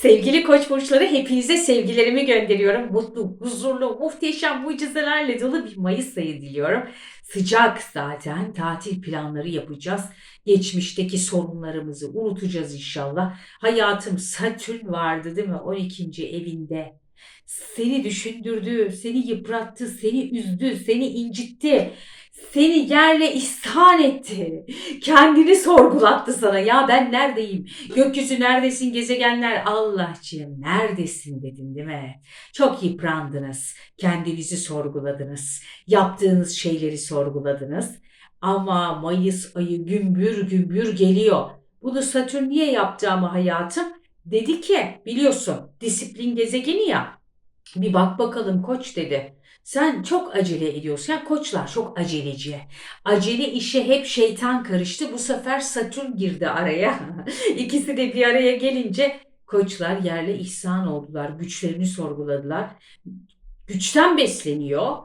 Sevgili koç burçları hepinize sevgilerimi gönderiyorum. Mutlu, huzurlu, muhteşem mucizelerle dolu bir Mayıs ayı diliyorum. Sıcak zaten tatil planları yapacağız. Geçmişteki sorunlarımızı unutacağız inşallah. Hayatım Satürn vardı değil mi 12. evinde. Seni düşündürdü, seni yıprattı, seni üzdü, seni incitti. Seni yerle ihsan etti. Kendini sorgulattı sana. Ya ben neredeyim? Gökyüzü neredesin gezegenler? Allah'cığım neredesin dedin değil mi? Çok yıprandınız. Kendinizi sorguladınız. Yaptığınız şeyleri sorguladınız. Ama Mayıs ayı gümbür gümbür geliyor. Bunu Satürn niye yaptı ama hayatım? Dedi ki biliyorsun disiplin gezegeni ya. Bir bak bakalım koç dedi. Sen çok acele ediyorsun. Ya koçlar çok aceleci. Acele işe hep şeytan karıştı. Bu sefer Satürn girdi araya. İkisi de bir araya gelince koçlar yerle ihsan oldular. Güçlerini sorguladılar. Güçten besleniyor.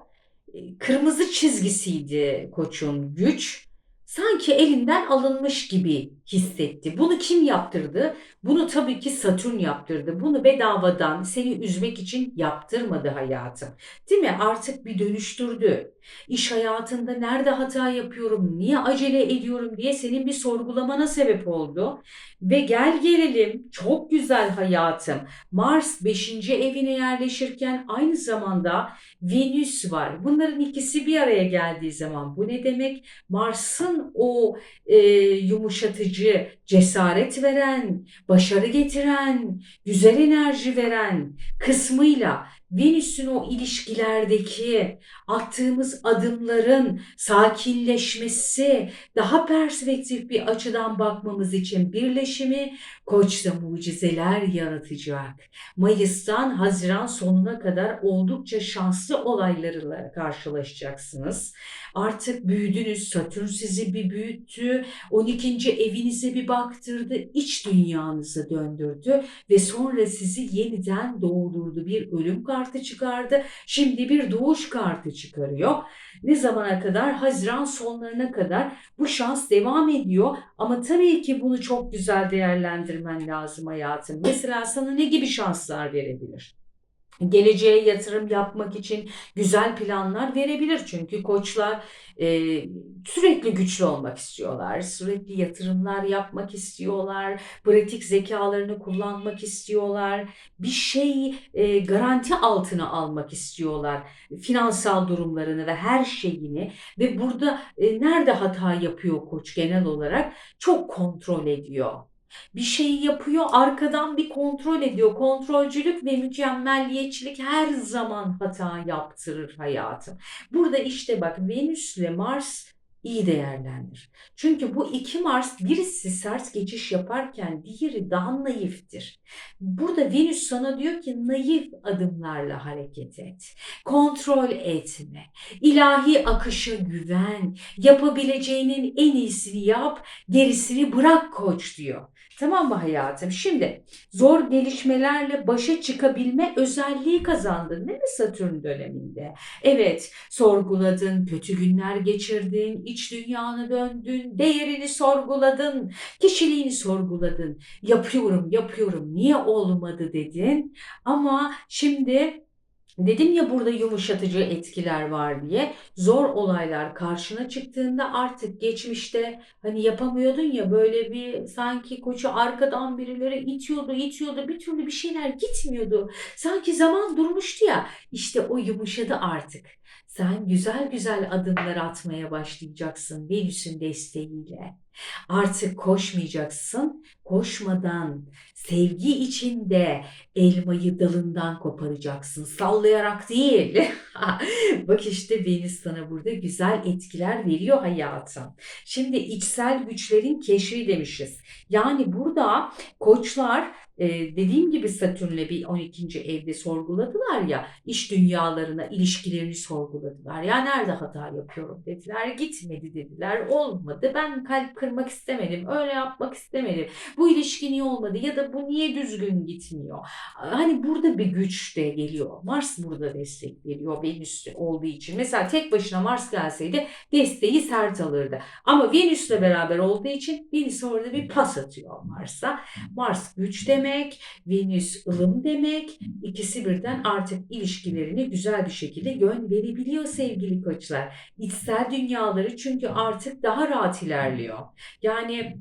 Kırmızı çizgisiydi koçun güç. Sanki elinden alınmış gibi hissetti. Bunu kim yaptırdı? Bunu tabii ki Satürn yaptırdı. Bunu bedavadan seni üzmek için yaptırmadı hayatım. Değil mi? Artık bir dönüştürdü. İş hayatında nerede hata yapıyorum, niye acele ediyorum diye senin bir sorgulamana sebep oldu. Ve gel gelelim çok güzel hayatım. Mars 5. evine yerleşirken aynı zamanda Venüs var. Bunların ikisi bir araya geldiği zaman bu ne demek? Mars'ın o e, yumuşatıcı, cesaret veren, başarı getiren, güzel enerji veren kısmıyla Venüs'ün o ilişkilerdeki attığımız adımların sakinleşmesi, daha perspektif bir açıdan bakmamız için birleşimi Koç'ta mucizeler yaratacak. Mayıs'tan Haziran sonuna kadar oldukça şanslı olaylarla karşılaşacaksınız. Artık büyüdünüz, Satürn sizi bir büyüttü, 12. evinize bir baktırdı, iç dünyanızı döndürdü ve sonra sizi yeniden doğdurdu. Bir ölüm kartı çıkardı, şimdi bir doğuş kartı çıkarıyor. Ne zamana kadar? Haziran sonlarına kadar bu şans devam ediyor. Ama tabii ki bunu çok güzel değerlendirmen lazım hayatım. Mesela sana ne gibi şanslar verebilir? Geleceğe yatırım yapmak için güzel planlar verebilir. Çünkü koçlar e, sürekli güçlü olmak istiyorlar. Sürekli yatırımlar yapmak istiyorlar. Pratik zekalarını kullanmak istiyorlar. Bir şey e, garanti altına almak istiyorlar. Finansal durumlarını ve her şeyini. Ve burada e, nerede hata yapıyor koç genel olarak? Çok kontrol ediyor. Bir şeyi yapıyor, arkadan bir kontrol ediyor. Kontrolcülük ve mükemmelliyetçilik her zaman hata yaptırır hayatım. Burada işte bak Venüs ile Mars iyi değerlendir. Çünkü bu iki Mars birisi sert geçiş yaparken diğeri daha naiftir. Burada Venüs sana diyor ki naif adımlarla hareket et. Kontrol etme. İlahi akışa güven. Yapabileceğinin en iyisini yap. Gerisini bırak koç diyor. Tamam mı hayatım? Şimdi zor gelişmelerle başa çıkabilme özelliği kazandın değil mi Satürn döneminde? Evet, sorguladın, kötü günler geçirdin, iç dünyanı döndün, değerini sorguladın, kişiliğini sorguladın. Yapıyorum, yapıyorum, niye olmadı dedin. Ama şimdi Dedim ya burada yumuşatıcı etkiler var diye. Zor olaylar karşına çıktığında artık geçmişte hani yapamıyordun ya böyle bir sanki koçu arkadan birileri itiyordu, itiyordu. Bir türlü bir şeyler gitmiyordu. Sanki zaman durmuştu ya. İşte o yumuşadı artık. Sen güzel güzel adımlar atmaya başlayacaksın Venüs'ün desteğiyle. Artık koşmayacaksın. Koşmadan sevgi içinde elmayı dalından koparacaksın. Sallayarak değil. Bak işte Venüs sana burada güzel etkiler veriyor hayatım. Şimdi içsel güçlerin keşfi demişiz. Yani burada koçlar e, dediğim gibi Satürn'le bir 12. evde sorguladılar ya iş dünyalarına, ilişkilerini sorguladılar. Ya nerede hata yapıyorum dediler. Gitmedi dediler. Olmadı. Ben kalp kırmak istemedim. Öyle yapmak istemedim. Bu ilişki niye olmadı ya da bu niye düzgün gitmiyor? Hani burada bir güç de geliyor. Mars burada destek veriyor Venüs olduğu için. Mesela tek başına Mars gelseydi desteği sert alırdı. Ama Venüs'le beraber olduğu için Venüs orada bir pas atıyor Mars'a. Mars güç demek Venüs ılım demek. İkisi birden artık ilişkilerini güzel bir şekilde yön verebiliyor sevgili koçlar. İçsel dünyaları çünkü artık daha rahat ilerliyor. Yani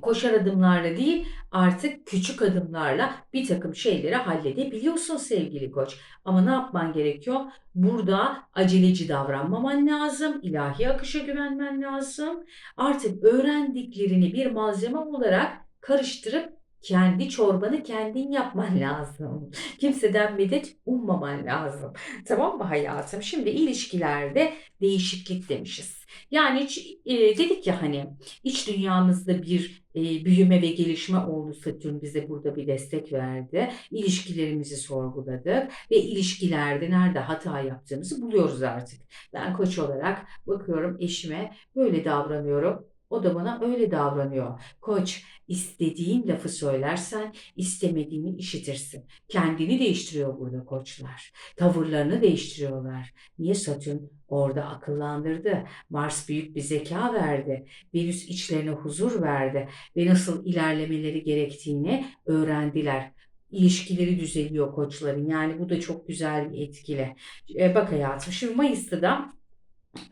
koşar adımlarla değil artık küçük adımlarla bir takım şeyleri halledebiliyorsun sevgili koç. Ama ne yapman gerekiyor? Burada aceleci davranmaman lazım. ilahi akışa güvenmen lazım. Artık öğrendiklerini bir malzeme olarak karıştırıp kendi çorbanı kendin yapman lazım. Kimseden medet ummaman lazım. Tamam mı hayatım? Şimdi ilişkilerde değişiklik demişiz. Yani hiç, e, dedik ya hani iç dünyamızda bir e, büyüme ve gelişme oldu. Satürn bize burada bir destek verdi. İlişkilerimizi sorguladık ve ilişkilerde nerede hata yaptığımızı buluyoruz artık. Ben koç olarak bakıyorum eşime böyle davranıyorum. O da bana öyle davranıyor. Koç, istediğin lafı söylersen istemediğini işitirsin. Kendini değiştiriyor burada koçlar. Tavırlarını değiştiriyorlar. Niye Satürn orada akıllandırdı? Mars büyük bir zeka verdi. Venüs içlerine huzur verdi ve nasıl ilerlemeleri gerektiğini öğrendiler. İlişkileri düzeliyor koçların. Yani bu da çok güzel bir etkile. E, bak hayatım şimdi Mayıs'ta da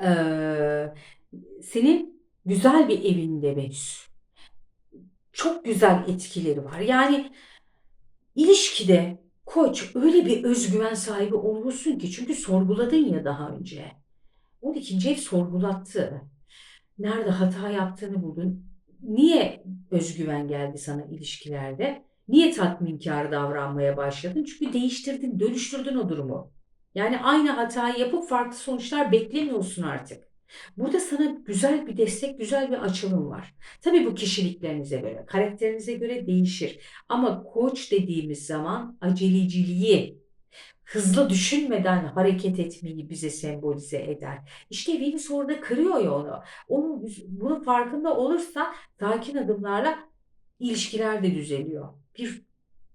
e, senin güzel bir evinde Venüs. Çok güzel etkileri var. Yani ilişkide koç öyle bir özgüven sahibi oluyorsun ki çünkü sorguladın ya daha önce. 12. ev sorgulattı. Nerede hata yaptığını buldun. Niye özgüven geldi sana ilişkilerde? Niye tatminkar davranmaya başladın? Çünkü değiştirdin, dönüştürdün o durumu. Yani aynı hatayı yapıp farklı sonuçlar beklemiyorsun artık. Burada sana güzel bir destek, güzel bir açılım var. Tabii bu kişiliklerinize göre, karakterinize göre değişir. Ama koç dediğimiz zaman aceleciliği, hızlı düşünmeden hareket etmeyi bize sembolize eder. İşte Venüs orada kırıyor ya onu. Onu bunun farkında olursa sakin adımlarla ilişkiler de düzeliyor. Bir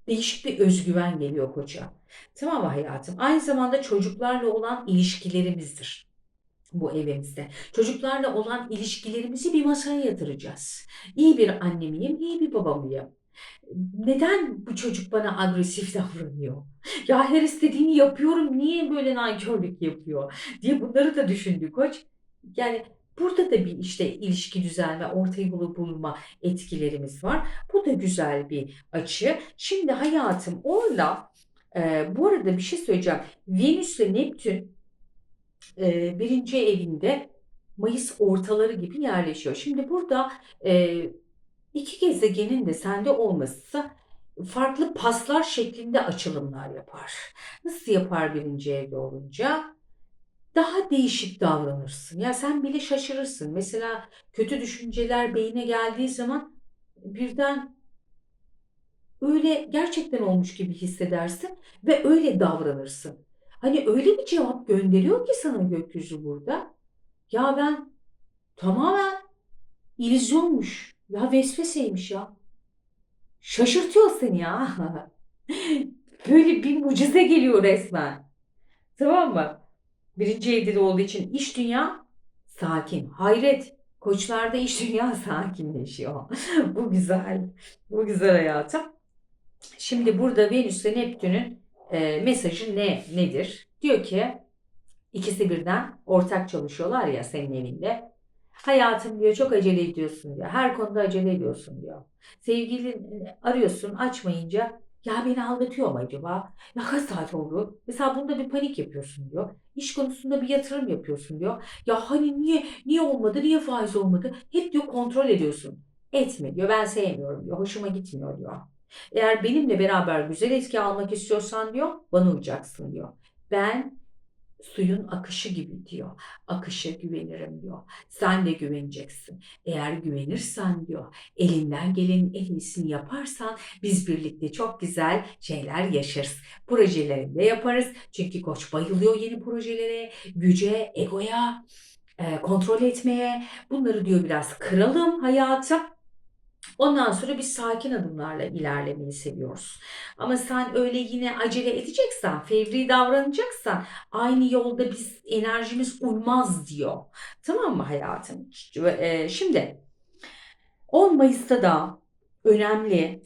değişik bir özgüven geliyor koça. Tamam hayatım? Aynı zamanda çocuklarla olan ilişkilerimizdir bu evimizde. Çocuklarla olan ilişkilerimizi bir masaya yatıracağız. İyi bir anne miyim, iyi bir baba mıyım? Neden bu çocuk bana agresif davranıyor? Ya her istediğini yapıyorum, niye böyle nankörlük yapıyor? diye bunları da düşündü koç. Yani burada da bir işte ilişki düzelme, orta yolu bulma etkilerimiz var. Bu da güzel bir açı. Şimdi hayatım orla e, bu arada bir şey söyleyeceğim. Venüs ile Neptün e, birinci evinde Mayıs ortaları gibi yerleşiyor. Şimdi burada e, iki gezegenin de sende olması farklı paslar şeklinde açılımlar yapar. Nasıl yapar birinci evde olunca? Daha değişik davranırsın. Ya sen bile şaşırırsın. Mesela kötü düşünceler beyine geldiği zaman birden öyle gerçekten olmuş gibi hissedersin ve öyle davranırsın. Hani öyle bir cevap gönderiyor ki sana gökyüzü burada. Ya ben tamamen illüzyonmuş. Ya vesveseymiş ya. Şaşırtıyor seni ya. Böyle bir mucize geliyor resmen. Tamam mı? Birinci evde de olduğu için iş dünya sakin. Hayret. Koçlarda iş dünya sakinleşiyor. Bu güzel. Bu güzel hayatım. Şimdi burada Venüs ve Neptün'ün e, mesajı ne nedir? Diyor ki ikisi birden ortak çalışıyorlar ya senin evinde. Hayatım diyor çok acele ediyorsun diyor. Her konuda acele ediyorsun diyor. Sevgilin arıyorsun açmayınca ya beni aldatıyor mu acaba? Ya kaç saat oldu? Mesela bunda bir panik yapıyorsun diyor. İş konusunda bir yatırım yapıyorsun diyor. Ya hani niye niye olmadı? Niye faiz olmadı? Hep diyor kontrol ediyorsun. Etme diyor. Ben sevmiyorum diyor. Hoşuma gitmiyor diyor. Eğer benimle beraber güzel etki almak istiyorsan diyor, bana uyacaksın diyor. Ben suyun akışı gibi diyor. Akışa güvenirim diyor. Sen de güveneceksin. Eğer güvenirsen diyor, elinden gelenin en iyisini yaparsan biz birlikte çok güzel şeyler yaşarız. Projelerini de yaparız. Çünkü koç bayılıyor yeni projelere, güce, egoya, kontrol etmeye. Bunları diyor biraz kıralım hayata. Ondan sonra biz sakin adımlarla ilerlemeyi seviyoruz. Ama sen öyle yine acele edeceksen, fevri davranacaksan aynı yolda biz enerjimiz uymaz diyor. Tamam mı hayatım? E, şimdi 10 Mayıs'ta da önemli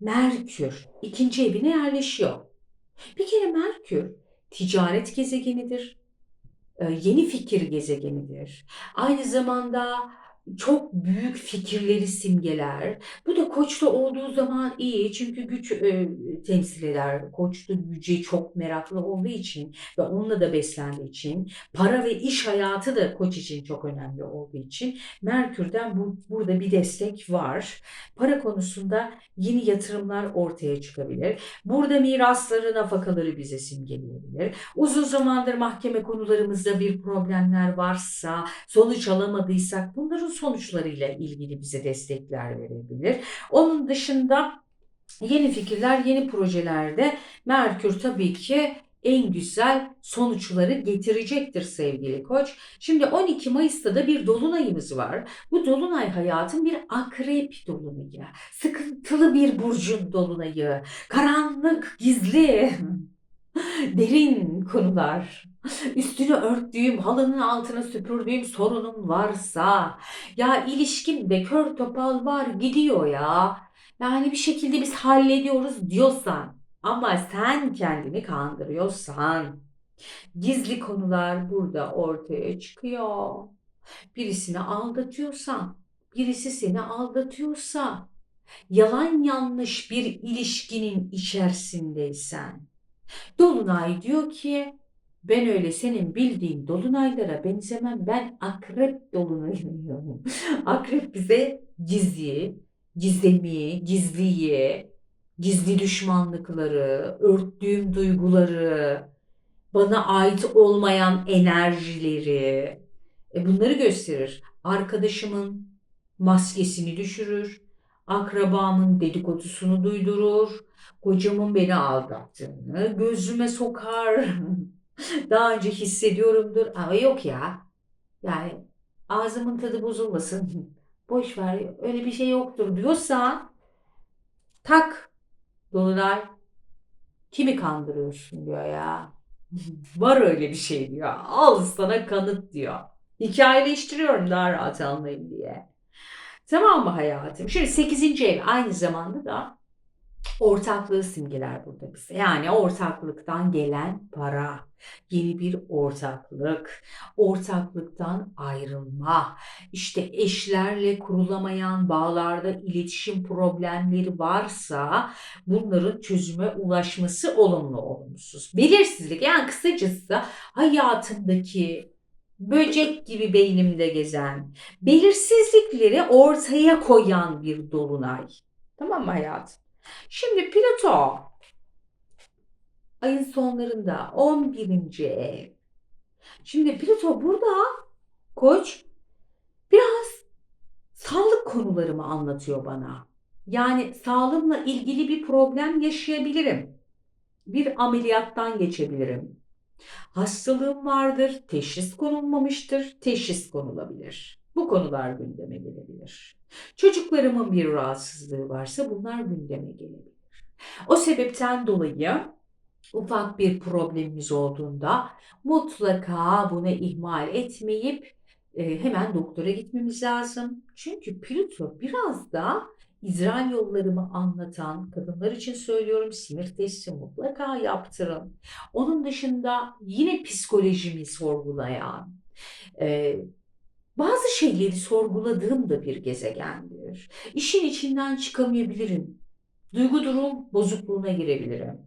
Merkür ikinci evine yerleşiyor. Bir kere Merkür ticaret gezegenidir. Ee, Yeni fikir gezegenidir. Aynı zamanda çok büyük fikirleri simgeler. Bu da Koç'ta olduğu zaman iyi çünkü güç e, temsil eder. Koç'ta güce çok meraklı olduğu için ve onunla da beslendiği için para ve iş hayatı da Koç için çok önemli olduğu için Merkür'den bu, burada bir destek var. Para konusunda yeni yatırımlar ortaya çıkabilir. Burada mirasları, nafakaları bize simgeleyebilir. Uzun zamandır mahkeme konularımızda bir problemler varsa, sonuç alamadıysak bunların sonuçlarıyla ilgili bize destekler verebilir. Onun dışında yeni fikirler, yeni projelerde Merkür tabii ki en güzel sonuçları getirecektir sevgili koç. Şimdi 12 Mayıs'ta da bir dolunayımız var. Bu dolunay hayatın bir akrep dolunayı. Sıkıntılı bir burcun dolunayı. Karanlık, gizli, derin konular. Üstünü örttüğüm, halının altına süpürdüğüm sorunum varsa, ya ilişkimde kör topal var gidiyor ya. Yani bir şekilde biz hallediyoruz diyorsan ama sen kendini kandırıyorsan, gizli konular burada ortaya çıkıyor. Birisini aldatıyorsan, birisi seni aldatıyorsa, yalan yanlış bir ilişkinin içerisindeysen, Dolunay diyor ki ben öyle senin bildiğin dolunaylara benzemem. Ben akrep dolunayıyım. akrep bize gizli, gizemi, gizliyi, gizli düşmanlıkları, örttüğüm duyguları, bana ait olmayan enerjileri e bunları gösterir. Arkadaşımın maskesini düşürür. Akrabamın dedikodusunu duydurur. Kocamın beni aldattığını gözüme sokar. Daha önce hissediyorumdur. Ama yok ya. Yani ağzımın tadı bozulmasın. Boş ver öyle bir şey yoktur diyorsan tak Dolunay kimi kandırıyorsun diyor ya. Var öyle bir şey diyor. Al sana kanıt diyor. Hikayeleştiriyorum daha rahat anlayın diye. Tamam mı hayatım? Şimdi 8. ev aynı zamanda da ortaklığı simgeler burada bize. Yani ortaklıktan gelen para, yeni bir ortaklık, ortaklıktan ayrılma, işte eşlerle kurulamayan bağlarda iletişim problemleri varsa bunların çözüme ulaşması olumlu olumsuz. Belirsizlik yani kısacası hayatımdaki böcek gibi beynimde gezen, belirsizlikleri ortaya koyan bir dolunay. Tamam mı hayatım? Şimdi Plüto ayın sonlarında 11. ev. Şimdi Plüto burada koç biraz sağlık konularımı anlatıyor bana. Yani sağlığımla ilgili bir problem yaşayabilirim. Bir ameliyattan geçebilirim. Hastalığım vardır, teşhis konulmamıştır, teşhis konulabilir. Bu konular gündeme gelebilir. Çocuklarımın bir rahatsızlığı varsa bunlar gündeme gelebilir. O sebepten dolayı ufak bir problemimiz olduğunda mutlaka bunu ihmal etmeyip e, hemen doktora gitmemiz lazım. Çünkü Plüto biraz da İzrail yollarımı anlatan kadınlar için söylüyorum sinir testi mutlaka yaptırın. Onun dışında yine psikolojimi sorgulayan, e, bazı şeyleri sorguladığım da bir gezegendir. İşin içinden çıkamayabilirim. Duygu durum bozukluğuna girebilirim.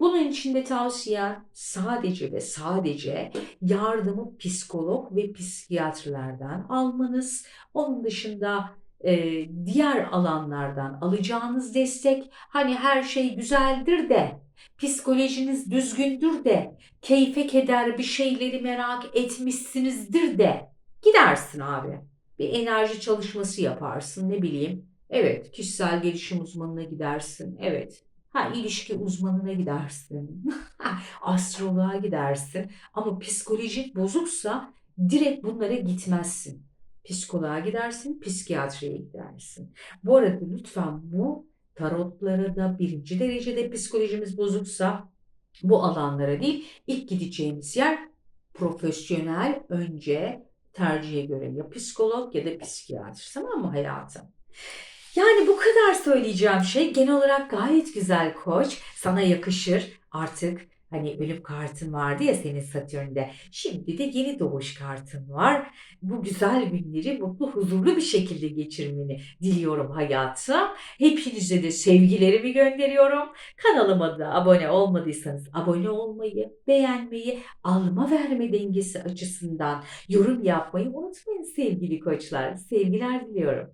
Bunun için de tavsiyem sadece ve sadece yardımı psikolog ve psikiyatrlardan almanız. Onun dışında e, diğer alanlardan alacağınız destek hani her şey güzeldir de psikolojiniz düzgündür de keyfe keder bir şeyleri merak etmişsinizdir de gidersin abi. Bir enerji çalışması yaparsın ne bileyim. Evet kişisel gelişim uzmanına gidersin. Evet Ha ilişki uzmanına gidersin. Astroloğa gidersin. Ama psikolojik bozuksa direkt bunlara gitmezsin. Psikoloğa gidersin, psikiyatriye gidersin. Bu arada lütfen bu tarotlara da birinci derecede psikolojimiz bozuksa bu alanlara değil, ilk gideceğimiz yer profesyonel önce tercihe göre ya psikolog ya da psikiyatr. Tamam mı hayatım? Yani bu kadar söyleyeceğim şey genel olarak gayet güzel koç. Sana yakışır artık. Hani ölüm kartın vardı ya senin Satürn'de. Şimdi de yeni doğuş kartın var. Bu güzel günleri mutlu, huzurlu bir şekilde geçirmeni diliyorum hayatım. Hepinize de sevgilerimi gönderiyorum. Kanalıma da abone olmadıysanız abone olmayı, beğenmeyi, alma verme dengesi açısından yorum yapmayı unutmayın sevgili koçlar. Sevgiler diliyorum.